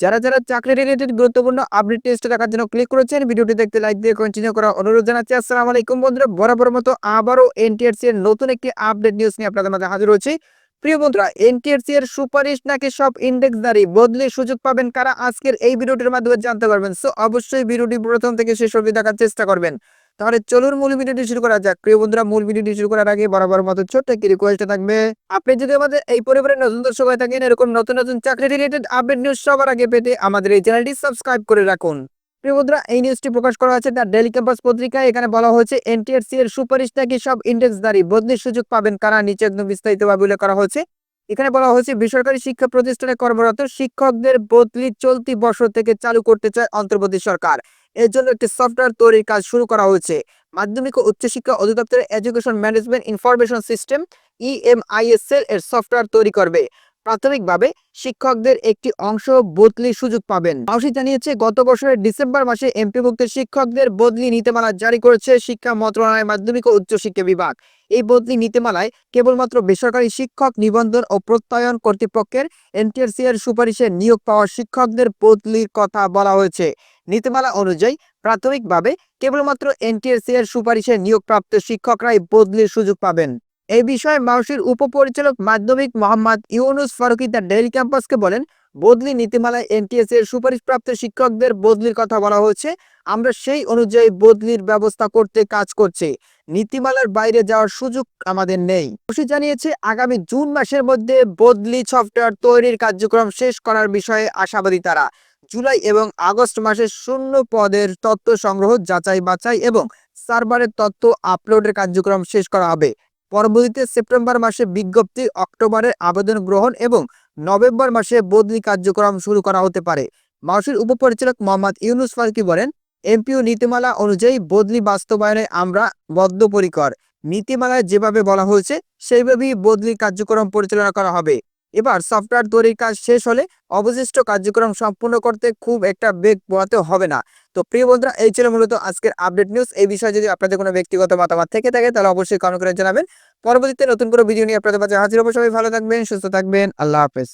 যারা যারা চাকরি রিলেটেড গুরুত্বপূর্ণ আপডেট টেস্ট দেখার জন্য ক্লিক করেছেন, ভিডিওটি দেখতে লাইক দিয়ে কন্টিনিউ করা অনুরোধ জানাচ্ছি। আসসালামু আলাইকুম বন্ধুরা, বরাবর মতো আবারও এনটিআরসি এর নতুন একটি আপডেট নিউজ নিয়ে আপনাদের মাঝে হাজির হয়েছি। প্রিয় বন্ধুরা এনটিআরসি এর সুপারিশ নাকি সব ইন্ডেক্সদারি বদলে সুযোগ পাবেন কারা? আজকের এই ভিডিওটির মাধ্যমে জানতে পারবেন। সো অবশ্যই ভিডিওটি প্রথম থেকে শেষ অবধি দেখার চেষ্টা করবেন। তাহলে চলুন মূল ভিডিওটি শুরু করা যাক। প্রিয় বন্ধুরা, মূল ভিডিওটি শুরু করার আগে বরাবর মতো ছোট্ট একটি রিকোয়েস্ট থাকবে। আপনি যদি আমাদের এই পরিবারের নতুন দর্শক হয়ে থাকেন, এরকম নতুন নতুন চাকরি রিলেটেড আপডেট নিউজ সবার আগে পেতে আমাদের এই চ্যানেলটি সাবস্ক্রাইব করে রাখুন। প্রিয় বন্ধুরা, এই নিউজটি প্রকাশ করা হয়েছে তার ডেলি ক্যাম্পাস পত্রিকায়। এখানে বলা হয়েছে এনটিআরসি এর সুপারিশ নাকি সব ইন্ডেক্সদারি বদলির সুযোগ পাবেন কারা? নিচে একদম বিস্তারিতভাবে উল্লেখ করা হয়েছে। এখানে বলা হয়েছে, বেসরকারি শিক্ষা প্রতিষ্ঠানে কর্মরত শিক্ষকদের বদলি চলতি বছর থেকে চালু করতে চায় অন্তর্বর্তী সরকার। এর জন্য একটি সফটওয়্যার তৈরির কাজ শুরু করা হয়েছে। মাধ্যমিক ও উচ্চশিক্ষা অধিদপ্তরের education management information system EMISL এর সফটওয়্যার তৈরি করবে। প্রাথমিকভাবে শিক্ষকদের একটি অংশ বদলির সুযোগ পাবেন। মাউসি জানিয়েছে, গত বছরের ডিসেম্বর মাসে এমপিভুক্ত শিক্ষকদের বদলি নীতিমালা জারি করেছে শিক্ষা মন্ত্রণালয় মাধ্যমিক ও উচ্চশিক্ষা বিভাগ। এই বদলি নীতিমালায় কেবলমাত্র বেসরকারি শিক্ষক নিবন্ধন ও প্রত্যয়ন কর্তৃপক্ষের এনটিআরসি এর সুপারিশে নিয়োগ পাওয়া শিক্ষকদের বদলির কথা বলা হয়েছে। নীতিমালা অনুযায়ী প্রাথমিকভাবে কেবলমাত্র এনটিআরসি এর সুপারিশে নিয়োগপ্রাপ্ত শিক্ষকরাই বদলির সুযোগ পাবেন। এই বিষয়ে মাউসির উপপরিচালক মাধ্যমিক মোহাম্মদ ইউনুস ফারুকি তার ডেইলি ক্যাম্পাসকে বলেন, বদলি নীতিমালায় এনটিএসসি এর সুপারিশপ্রাপ্ত শিক্ষকদের বদলির কথা বলা হয়েছে। আমরা সেই অনুযায়ী বদলির ব্যবস্থা করতে কাজ করছি। নীতিমালার বাইরে যাওয়ার সুযোগ আমাদের নেই। খুশি জানিয়েছে, আগামী জুন মাসের মধ্যে বদলি সফটওয়্যার তৈরির কার্যক্রম শেষ করার বিষয়ে আশাবাদী তারা। জুলাই এবং আগস্ট মাসে শূন্য পদের তথ্য সংগ্রহ যাচাই বাছাই এবং সার্ভারের তথ্য আপলোডের কার্যক্রম শেষ করা হবে। পরবর্তীতে সেপ্টেম্বর মাসে বিজ্ঞপ্তি, অক্টোবরের আবেদন গ্রহণ এবং নভেম্বর মাসে বদলি কার্যক্রম শুরু করা হতে পারে। মাউসির উপপরিচালক মোহাম্মদ ইউনুস ফারকি বলেন, এমপিও নীতিমালা অনুযায়ী বদলি বাস্তবায়নে আমরা বদ্ধপরিকর। নীতিমালায় যেভাবে বলা হয়েছে, সেইভাবেই বদলি কার্যক্রম পরিচালনা করা হবে। এবার সফটওয়্যার তৈরির কাজ শেষ হলে অবশিষ্ট কার্যক্রম সম্পূর্ণ করতে খুব একটা বেগ পোহাতে হবে না। তো প্রিয় বন্ধুরা, এই ছিল মূলত আজকের আপডেট নিউজ এই বিষয়ে যদি আপনাদের কোনো ব্যক্তিগত মতামত থেকে থাকে, তাহলে অবশ্যই কমেন্ট করে জানাবেন। পরবর্তীতে নতুন কোনো ভিডিও নিয়ে আপনাদের মাঝে হাজির হব। সবাই ভালো থাকবেন, সুস্থ থাকবেন। আল্লাহ হাফেজ।